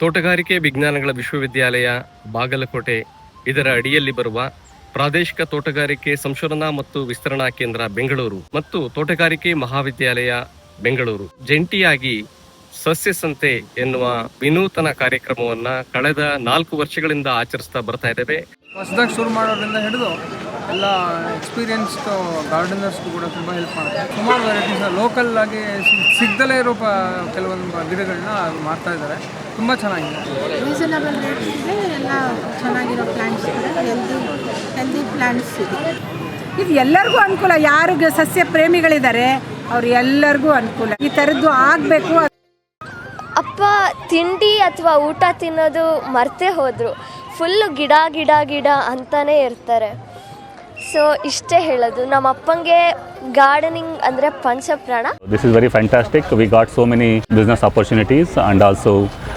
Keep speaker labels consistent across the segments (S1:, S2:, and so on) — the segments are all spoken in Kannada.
S1: ತೋಟಗಾರಿಕೆ ವಿಜ್ಞಾನಗಳ ವಿಶ್ವವಿದ್ಯಾಲಯ ಬಾಗಲಕೋಟೆ. ಇದರ ಅಡಿಯಲ್ಲಿ ಬರುವ ಪ್ರಾದೇಶಿಕ ತೋಟಗಾರಿಕೆ ಸಂಶೋಧನಾ ಮತ್ತು ವಿಸ್ತರಣಾ ಕೇಂದ್ರ ಬೆಂಗಳೂರು ಮತ್ತು ತೋಟಗಾರಿಕೆ ಮಹಾವಿದ್ಯಾಲಯ ಬೆಂಗಳೂರು. ಜಂಟಿಯಾಗಿ ಸಸ್ಯ ಸಂತೆ ಎನ್ನುವ ವಿನೂತನ ಕಾರ್ಯಕ್ರಮವನ್ನ ಕಳೆದ ನಾಲ್ಕು ವರ್ಷಗಳಿಂದ ಆಚರಿಸ್ತಾ ಬರ್ತಾ ಇದ್ದೇವೆ.
S2: ಹೊಸದಾಗಿ ಶುರು ಮಾಡೋದ್ರಿಂದ ಹಿಡಿದು ಎಲ್ಲ ಎಕ್ಸ್ಪೀರಿಯನ್ಸ್ಡ್ ಗಾರ್ಡನರ್ಸ್ಗೂ ಕೂಡ ತುಂಬ ಹೆಲ್ಪ್ ಮಾಡುತ್ತೆ. ಸುಮಾರು ವೆರೈಟೀಸ್ ಲೋಕಲ್ ಆಗಿ ಸಿಗ್- ಸಿಗ್ದಲೇ ಇರೋ ಪ ಕೆಲವೊಂದು ಗಿಡಗಳನ್ನ ಮಾಡ್ತಾ ಇದ್ದಾರೆ ತುಂಬ ಚೆನ್ನಾಗಿದೆ.
S3: ರೀಸನಬಲ್ ರೇಟ್ಸ್ಗೆ ಎಲ್ಲ ಚೆನ್ನಾಗಿರೋ ಪ್ಲ್ಯಾಂಟ್ಸ್ ಕೂಡ ಹೆಲ್ದಿ ಹೆಲ್ದಿ ಪ್ಲ್ಯಾಂಟ್ಸ್ ಇದೆ.
S4: ಇದು ಎಲ್ಲರಿಗೂ ಅನುಕೂಲ. ಯಾರಿಗೆ ಸಸ್ಯ ಪ್ರೇಮಿಗಳಿದ್ದಾರೆ ಅವ್ರು ಎಲ್ಲರಿಗೂ ಅನುಕೂಲ. ಈ ಥರದ್ದು ಆಗಬೇಕು
S5: ಅಪ್ಪ ತಿಂಡಿ ಅಥವಾ ಊಟ ತಿನ್ನೋದು ಮರ್ತೇ ಹೋದರು. ಫುಲ್ಲು ಗಿಡ ಗಿಡ ಗಿಡ ಅಂತಾನೆ ಇರ್ತಾರೆ. ಸೊ ಇಷ್ಟೇ ಹೇಳೋದು ನಮ್ಮ ಅಪ್ಪಂಗೆ ಗಾರ್ಡನಿಂಗ್ ಅಂದರೆ ಪಂಚಪ್ರಾಣ.
S6: This is very fantastic we got so many business opportunities and also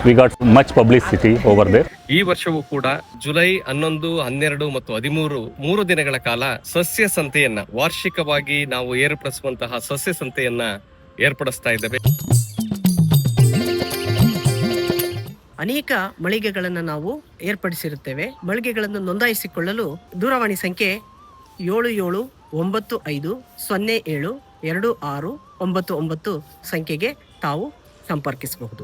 S6: we got much publicity over there.
S1: ಈ ವರ್ಷವೂ ಕೂಡ ಜುಲೈ ಹನ್ನೊಂದು ಹನ್ನೆರಡು ಮತ್ತು ಹದಿಮೂರು ಮೂರು ದಿನಗಳ ಕಾಲ ಸಸ್ಯ ಸಂತೆಯನ್ನ ವಾರ್ಷಿಕವಾಗಿ ನಾವು ಏರ್ಪಡಿಸುವಂತಹ ಸಸ್ಯ ಸಂತೆಯನ್ನ ಏರ್ಪಡಿಸ್ತಾ ಇದ್ದೇವೆ.
S7: ಅನೇಕ ಮಳಿಗೆಗಳನ್ನು ನಾವು ಏರ್ಪಡಿಸಿರುತ್ತೇವೆ. ಮಳಿಗೆಗಳನ್ನು ನೋಂದಾಯಿಸಿಕೊಳ್ಳಲು ದೂರವಾಣಿ ಸಂಖ್ಯೆ ಏಳು ಏಳು ಒಂಬತ್ತು ಐದು ಸೊನ್ನೆ ಏಳು ಎರಡು ಆರು ಒಂಬತ್ತು ಒಂಬತ್ತು ಸಂಖ್ಯೆಗೆ ತಾವು ಸಂಪರ್ಕಿಸಬಹುದು.